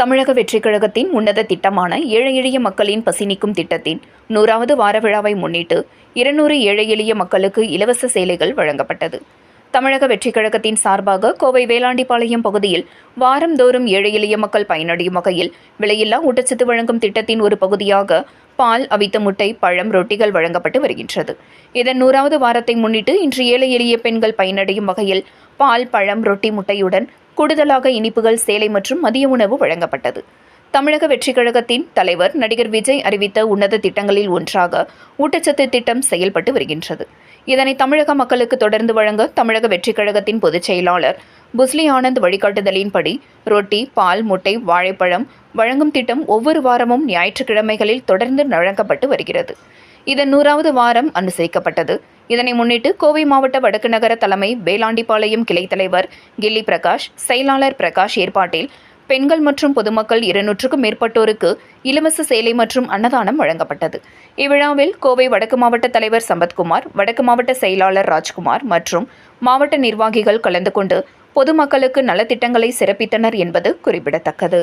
தமிழக வெற்றிக் கழகத்தின் உன்னத திட்டமான ஏழை எளிய மக்களின் பசினிக்கும் திட்டத்தின் நூறாவது வார விழாவை முன்னிட்டு இருநூறு ஏழை எளிய மக்களுக்கு இலவச சேலைகள் வழங்கப்பட்டது. தமிழக வெற்றிக் கழகத்தின் சார்பாக கோவை வேளாண்டிப்பாளையம் பகுதியில் வாரந்தோறும் ஏழை எளிய மக்கள் பயனடையும் வகையில் விலையில்லா ஊட்டச்சத்து வழங்கும் திட்டத்தின் ஒரு பகுதியாக பால் அவித்த முட்டை பழம் ரொட்டிகள் வழங்கப்பட்டு வருகின்றது. இதன் நூறாவது வாரத்தை முன்னிட்டு இன்று ஏழை எளிய பெண்கள் பயனடையும் வகையில் பால் பழம் ரொட்டி முட்டையுடன் கூடுதலாக இனிப்புகள் சேலை மற்றும் மதிய உணவு வழங்கப்பட்டது. தமிழக வெற்றிக் கழகத்தின் தலைவர் நடிகர் விஜய் அறிவித்த உன்னத திட்டங்களில் ஒன்றாக ஊட்டச்சத்து திட்டம் செயல்பட்டு வருகின்றது. இதனை தமிழக மக்களுக்கு தொடர்ந்து வழங்க தமிழக வெற்றிக் கழகத்தின் பொதுச் செயலாளர் புஸ்லி ஆனந்த் வழிகாட்டுதலின்படி ரொட்டி பால் முட்டை வாழைப்பழம் வழங்கும் திட்டம் ஒவ்வொரு வாரமும் ஞாயிற்றுக்கிழமைகளில் தொடர்ந்து வழங்கப்பட்டு வருகிறது. இதன் நூறாவது வாரம் அனுசரிக்கப்பட்டது. இதனை முன்னிட்டு கோவை மாவட்ட வடக்கு நகர தலைமை வேலாண்டிப்பாளையம் கிளை தலைவர் கில்லி பிரகாஷ் செயலாளர் பிரகாஷ் ஏற்பாட்டில் பெண்கள் மற்றும் பொதுமக்கள் இருநூற்றுக்கும் மேற்பட்டோருக்கு இலவச சேலை மற்றும் அன்னதானம் வழங்கப்பட்டது. இவ்விழாவில் கோவை வடக்கு மாவட்ட தலைவர் சம்பத்குமார் வடக்கு மாவட்ட செயலாளர் ராஜ்குமார் மற்றும் மாவட்ட நிர்வாகிகள் கலந்து கொண்டு பொதுமக்களுக்கு நலத்திட்டங்களை சிறப்பித்தனர் என்பது குறிப்பிடத்தக்கது.